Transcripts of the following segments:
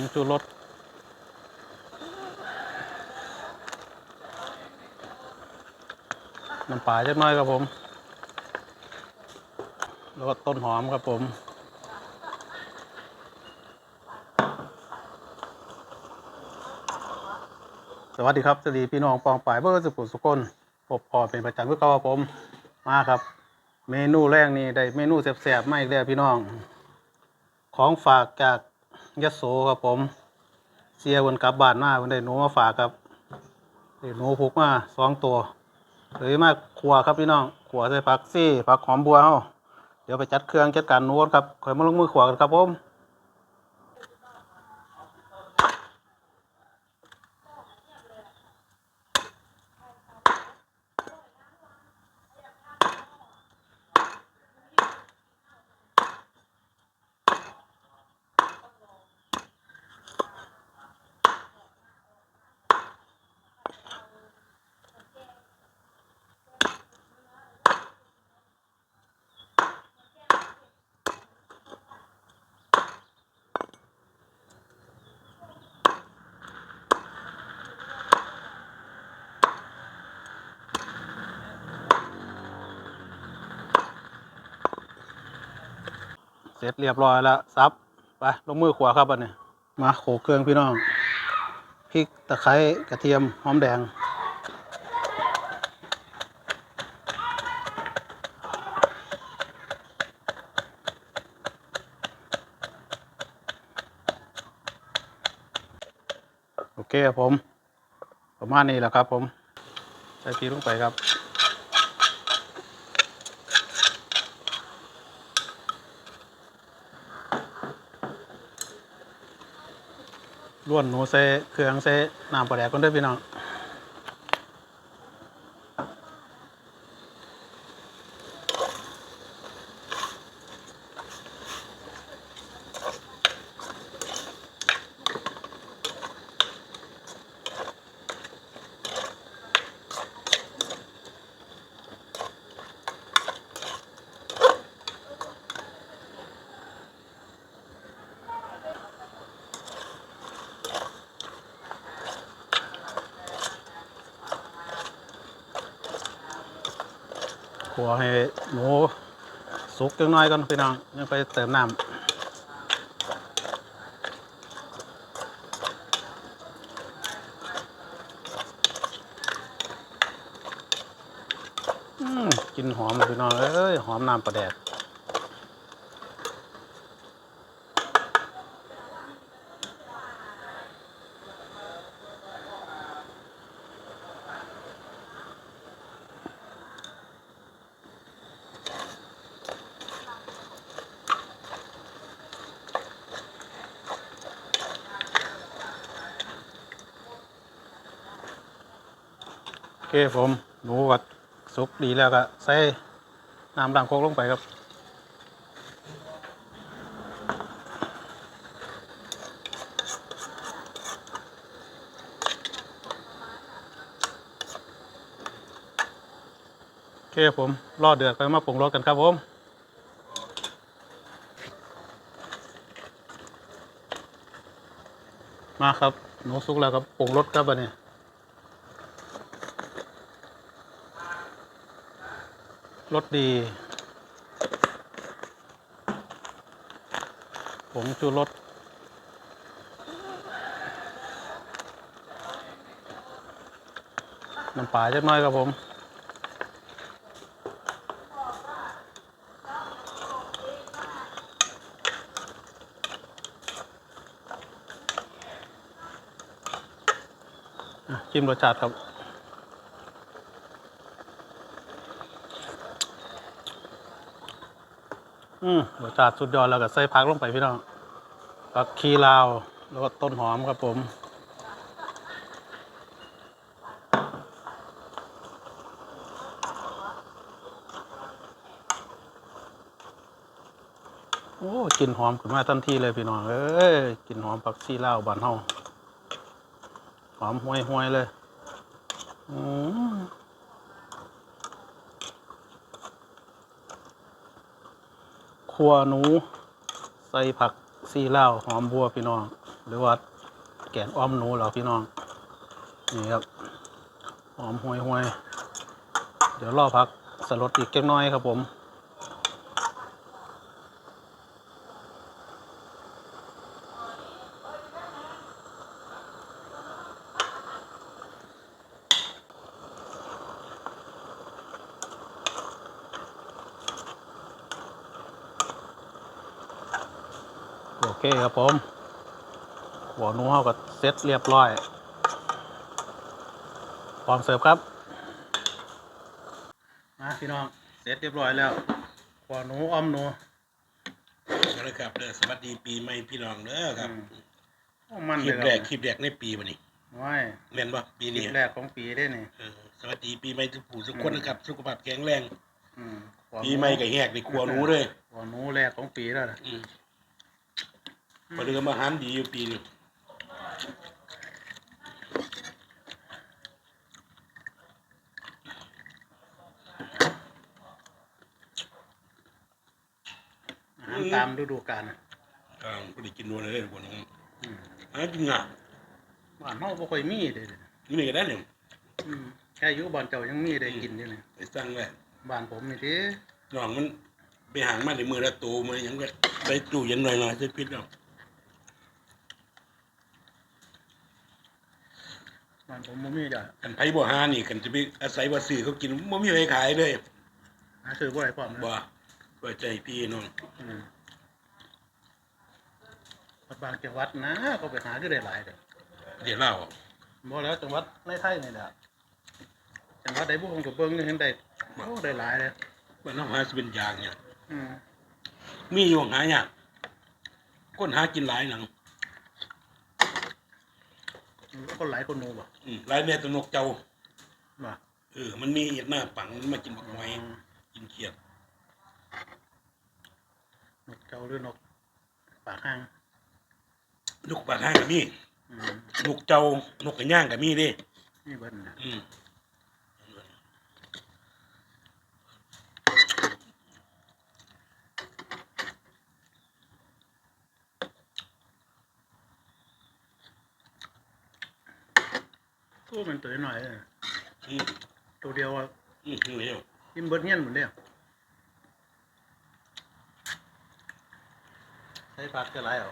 งชูรสน้ำปลาจักน้อยครับผม แล้วก็ต้นหอมครับผมสวัสดีครับสวัสดีพี่น้องปองป่ายเบอร์สุขุสุคนพบพอเป็นประจำเพื่อเก่าครับผม มาครับ เมนูแรกนี่ได้เมนูแซ่บๆมาอีกแล้วพี่น้อง ของฝากจาก ยโสครับผม เสียวันกลับบ้านมาวันได้หนูมาฝากครับได้หนูพุกมาสองตัวเลยมาขัวครับพี่น้องขัวใส่ผักซี่ผักหอมบัวเฮาเดี๋ยวไปจัดเครื่องจัดการหนูกันครับคอยมาลงมือขัวกันครับผม เสร็จเรียบร้อยแล้วซับไปลงมือขวาครับอันนี้มาโขลกเครื่องพี่น้องพริกตะไคร้กระเทียมหอมแดง โอเคครับผม ประมาณนี้แหละครับผม ใส่พริกลงไปครับ ล้วนหนูใส่เครื่องใส่น้ำปลาแดกกันด้วยพี่น้อง ขัวให้หมูสุกจังน้อยก่อนพี่น้องยังไปเติมน้ำอืมกินหอมพี่น้องเอ้ยหอมน้ำปลาแดด เคผมหนูก็สุกดีแล้วก็ใส่น้ำล้างโคกลงไปครับโอเคผมรอเดือดไปมาปรุงรสกันครับผมมาครับหนูสุกแล้วครับปรุงรสครับอันนี้ รสดี ผงชูรสน้ำปลาจักน้อยครับผมจิ้มรสชาติครับ อืมรสชาติสุดยอดแล้วก็ใส่ผักลงไปพี่น้องผักชีลาวแล้วก็ต้นหอมครับผมโอ้กลินหอมขึ้นมาทันทีเลยพี่น้องเอ้ยกลินหอมผักชีลาวบ้านเฮาหอมห่วยห่วยๆเลยอืม ครั วหนู ใส่ผักซีเลาหอมบัวพี่น้อง หรือว่าแกงอ้อมหนูเหรอพี่น้อง นี่ครับ หอมห่วยห่วยๆเดี๋ยวรอผักสลดอีกเล็กน้อยครับผม เคครับผมหัวหนูเฮาก็เสร็จเรียบร้อยพร้อมเสิร์ฟครับมาพี่น้องเสร็จเรียบร้อยแล้วหัวหนูอ้อมหนูก็เลยครับเด้อสวัสดีปีใหม่พี่น้องเด้อครับอืมโอ้มันคลิเลยปคแรรักบคลิปแรกในปีวันนี้ว้ายแม่นบ่ปีคลินี้ปแรกของปีได้นี่ เออสวัสดีปีใหม่ทุกผู้ทุกคนนะครับสุขภาพแข็งแรง อืมหัวนูปีใหม่ก็แหกในครัวหนูเลยหัวหนูแรกของปีแล้วนะอืม พอเดิมอาหารดีอยู่ปีนี้อาหารตามฤดูกาลอ่าบ่ได้กินนัวเลยพวกน้องอืมหากินง่ายบ้านเฮาบ่ค่อยมีเด้นี่นี่ก็ได้เนี่ยอืมแค่อยู่บ้านเจ้ายังมีได้กินอยู่นี่ไปสั่งไว้บ้านผมนี่ติน้องมัน ไปหางมาในมือละโตมาหยังก็ใส่ตู้เย็นหน่อยๆใส่พิษเอา บ้านผมบ่มีจ้ะกันไผบ่หานี่กันจะไปอาศัยว่าซื้อเขากินบ่มีใครขายเลยหาซื้อบ่ได้พร้อมนะบ่ไว้ใจพี่น้องอืมบางจังหวัดนะก็ไปหาคือได้หลายเด้อเดี๋ยวเล่าบ่แล้วจังหวัดในไทยนี่แหละจังหวัดใดบ่คงก็เบิ่งนี่เห็นได้โอ้ได้หลายเลยว่าน้องหาสิเป็นอย่างเนี่ยอืมมีอยู่หายากคนหากินหลายหนัง คนหลายคนหนูบ่อืมหลายแม่ตัวนกเจ้าบ่เออ มันมีเห็ดหน้าปังมันมากินบักหอยอืมกินเขียดนกเจ้าหรือนกปากห้างนกปลาทางก็มีอืมนกเจ้านกกระย่างก็มีเดินี่เบิ่นน่ะอืม ตัวมันตัวน้อยๆเด้ออืมตัวเดียวอะอืมเร็วกินเบิดเงี้ยนหมดเด้อใช้ผักจะหลายเอา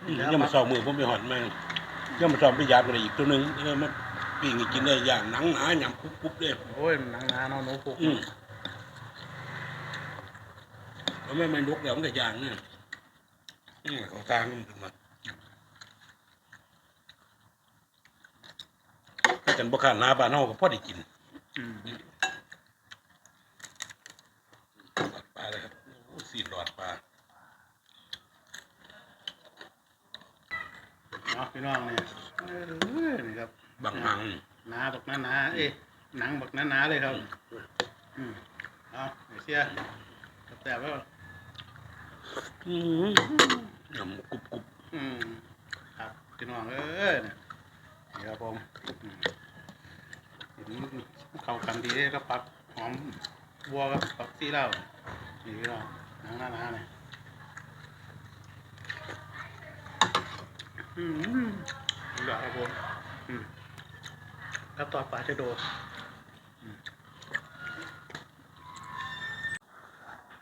อืมยังมาสอบมือผมไปหอนแม่งยังมาสอบไปยาดอะไรอีกตัวหนึงเออมาปิ้งให้กินได้อย่างหนังหนาหยำกรุบๆเลยโอ้ยมันหนังหนาเนาะหนูพุกอืมแล้วแม่ไม่ลุกแล้วมันก็ย่างเนี่ยอืมเขาทางมันขึ้นมาถ้า กันบ่ขาดหน้าบ้านเฮาก็พอได้กินอืมหลอปลาเลยครับสีหลอดปลาเนาะพี่น้องเนี่ยเอ้ยนี่ครับบางหังหนาบักหนาหนาเอ้ยหนังบักหนาหนาเลยครับอืมเอาไอ้เสียแต่ว่าอืมยำกรุบกรุบอืมครับพี่น้องเอ้ยเนี่ยครับผมอืม เห็นเข้ากันดีเลยก็ปักหอมบัวกับปักซีเหล้านี่พี่น้องหนังหนาหนาเนี่ยอืมเหลือครับผมอืมครับต่อปลาชะโด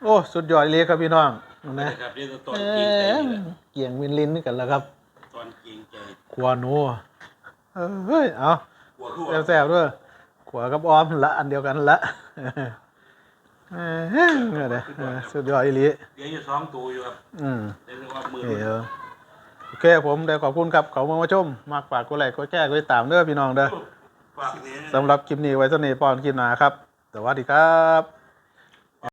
โอ้ สุดยอดเลยครับพี่น้องนะนะครับเรียกว่าตอนเอเกรงใจอนี่แหละเกี่ยงวินลินกันแล้วครับ ตอนเกรงใจขวาหนูเออเฮ้ย เอากลัวทั่วแซ่บๆด้วยข วากับออมละอันเดียวกันละเออเฮ้ยเนี่ยเด้อเออสุดยอดอีหลีเดี๋ยวอยู่สองตัวอยู่ครับอืมเรียกว่ามือนี่เออโอเคผมได้ขอบคุณครับเขามามาชมมากฝากกดไลค์กดแชร์กดติดตามเด้อพี่น้องเด้อฝากเนี่ยสำหรับคลิปนี้ไว้เท่านี้ปอนคลิปหนาครับ สวัสดีครับ